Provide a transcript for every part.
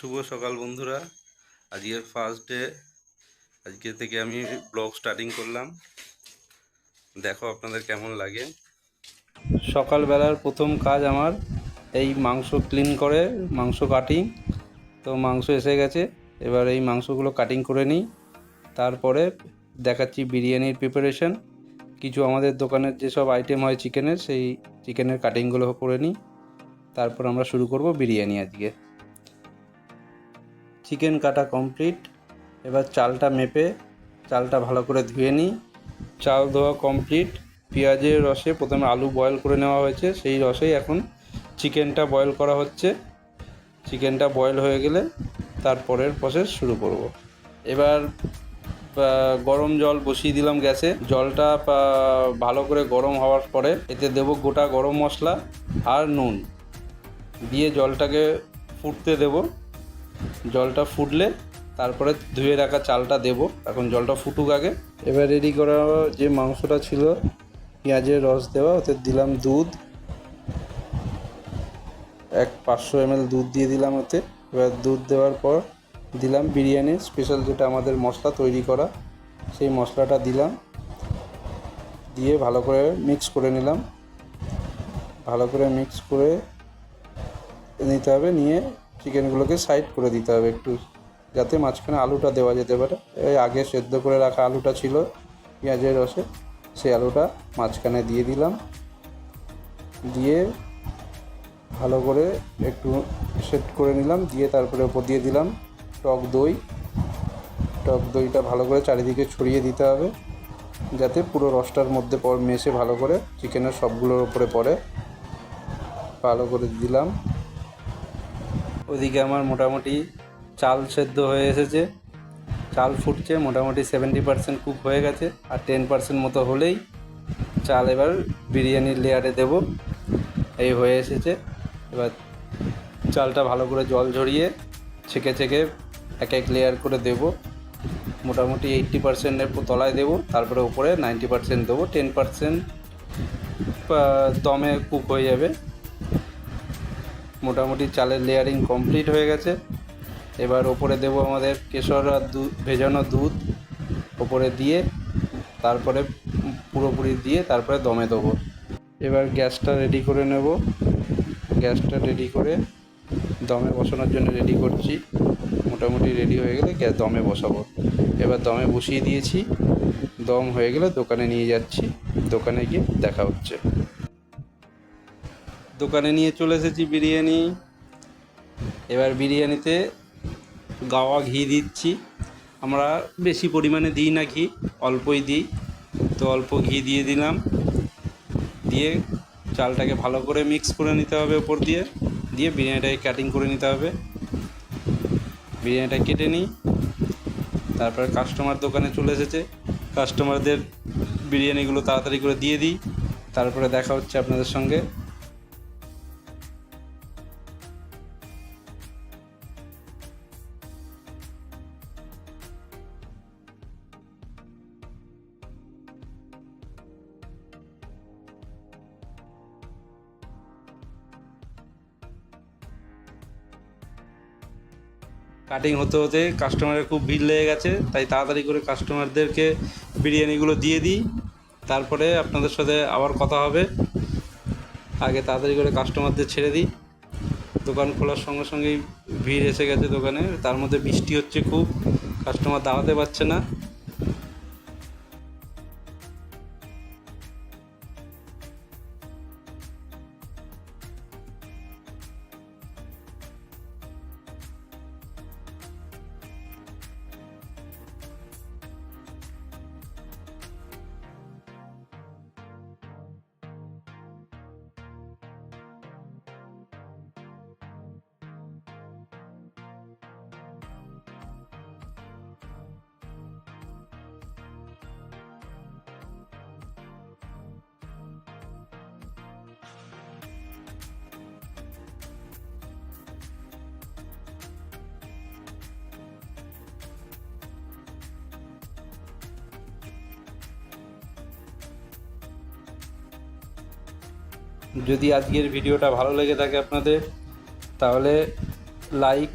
শুভ সকাল বন্ধুরা। আজকের ফার্স্ট ডে আজকে থেকে আমি ব্লগ স্টার্টিং করলাম। দেখো আপনাদের কেমন লাগে। সকালবেলার প্রথম কাজ আমার এই মাংস ক্লিন করে, মাংস কাটিং তো মাংস এসে গেছে। এবার এই মাংসগুলো কাটিং করে নিই। তারপরে দেখাচ্ছি বিরিয়ানির প্রিপারেশন কিছু আমাদের দোকানের যেসব আইটেম হয় চিকেনের সেই চিকেনের কাটিংগুলো করে নিই। তারপর আমরা শুরু করব বিরিয়ানি আজকে। চিকেন কাটা কমপ্লিট। এবার চালটা মেপে চালটা ভালো করে ধুয়ে নিই। চাল ধোয়া কমপ্লিট। পেঁয়াজের রসে প্রথমে আলু বয়েল করে নেওয়া হয়েছে। সেই রসেই এখন চিকেনটা বয়েল করা হচ্ছে। চিকেনটা বয়েল হয়ে গেলে তারপরের প্রসেস শুরু করব। এবার গরম জল বসিয়ে দিলাম গ্যাসে। জলটা ভালো করে গরম হওয়ার পরে এতে দেবো গোটা গরম মশলা আর নুন। দিয়ে জলটাকে ফুটতে দেবো। জলটা ফুটলে তারপরে ধুয়ে রাখা চালটা দেবো। এখন জলটা ফুটুক আগে। এবার রেডি করা যে মাংসটা ছিল, পেঁয়াজের রস দেওয়া, ওতে দিলাম দুধ। এক পাঁচশো এমএল দুধ দিয়ে দিলাম ওতে। এবার দুধ দেওয়ার পর দিলাম বিরিয়ানি স্পেশাল যেটা আমাদের মশলা তৈরি করা, সেই মশলাটা দিলাম। দিয়ে ভালো করে মিক্স করে নিলাম। ভালো করে মিক্স করে নিতে হবে, নিয়ে চিকেনগুলোকে সাইড করে দিতে হবে একটু, যাতে মাঝখানে আলুটা দেওয়া যেতে পারে। এই আগে সেদ্ধ করে রাখা আলুটা ছিল, পেঁয়াজের রসে, সেই আলুটা মাঝখানে দিয়ে দিলাম। দিয়ে ভালো করে একটু সেট করে নিলাম, দিয়ে তারপরে ওপর দিয়ে দিলাম টক দই। টক দইটা ভালো করে চারিদিকে ছড়িয়ে দিতে হবে, যাতে পুরো রসটার মধ্যে মেশে ভালো করে চিকেনের সবগুলোর ওপরে পড়ে। ভালো করে দিলাম। ওদিকে আমার মোটামুটি চাল সেদ্ধ হয়ে এসেছে। চাল ফুটছে, মোটামুটি সেভেন্টি পার্সেন্ট কুক হয়ে গেছে আর টেন পার্সেন্ট মতো হলেই চাল এবার বিরিয়ানির লেয়ারে দেব। এই হয়ে এসেছে। এবার চালটা ভালো করে জল ঝরিয়ে ছেঁকে ছেঁকে এক এক লেয়ার করে দেব। মোটামুটি এইট্টি পার্সেন্টের তলায় দেবো, তারপরে উপরে নাইনটি পার্সেন্ট দেবো। টেন পার্সেন্ট দমে কুক হয়ে যাবে। মোটামুটি চালের লেয়ারিং কমপ্লিট হয়ে গেছে। এবার ওপরে দেবো আমাদের কেশর আর দুধ ভেজানো দুধ ওপরে দিয়ে, তারপরে পুরোপুরি দিয়ে তারপরে দমে দেবো। এবার গ্যাসটা রেডি করে নেব। গ্যাসটা রেডি করে দমে বসানোর জন্য রেডি করছি। মোটামুটি রেডি হয়ে গেলে গ্যাস দমে বসাবো। এবার দমে বসিয়ে দিয়েছি। দম হয়ে গেলে দোকানে নিয়ে যাচ্ছি। দোকানে গিয়ে দেখা হচ্ছে। দোকানে নিয়ে চলে এসেছি বিরিয়ানি। এবার বিরিয়ানিতে গাওয়া ঘি দিচ্ছি। আমরা বেশি পরিমাণে দিই না ঘি, অল্পই দিই। তো অল্প ঘি দিয়ে দিলাম। দিয়ে চালটাকে ভালো করে মিক্স করে নিতে হবে ওপর দিয়ে। দিয়ে বিরিয়ানিটাকে কাটিং করে নিতে হবে। বিরিয়ানিটা কেটে নিই। তারপরে কাস্টমার দোকানে চলে এসেছে। কাস্টমারদের বিরিয়ানিগুলো তাড়াতাড়ি করে দিয়ে দিই। তারপরে দেখা হচ্ছে আপনাদের সঙ্গে। কাটিং হতে হতে কাস্টমারের খুব ভিড় লেগে গেছে, তাই তাড়াতাড়ি করে কাস্টমারদেরকে বিরিয়ানিগুলো দিয়ে দিই। তারপরে আপনাদের সাথে আবার কথা হবে। আগে তাড়াতাড়ি করে কাস্টমারদের ছেড়ে দিই। দোকান খোলার সঙ্গে সঙ্গেই ভিড় এসে গেছে দোকানে, তার মধ্যে বৃষ্টি হচ্ছে খুব কাস্টমার দাঁড়াতে পারছে না। যদি আজকের ভিডিওটা ভালো লেগে থাকে আপনাদের, তাহলে লাইক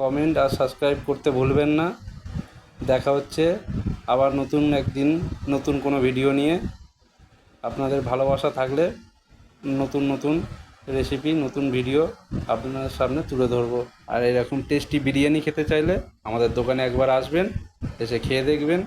কমেন্ট আর সাবস্ক্রাইব করতে ভুলবেন না। দেখা হচ্ছে আবার নতুন একদিন নতুন কোনো ভিডিও নিয়ে। আপনাদের ভালোবাসা থাকলে নতুন নতুন রেসিপি নতুন ভিডিও আপনাদের সামনে তুলে ধরবো। আর এরকম টেস্টি বিরিয়ানি খেতে চাইলে আমাদের দোকানে একবার আসবেন, এসে খেয়ে দেখবেন।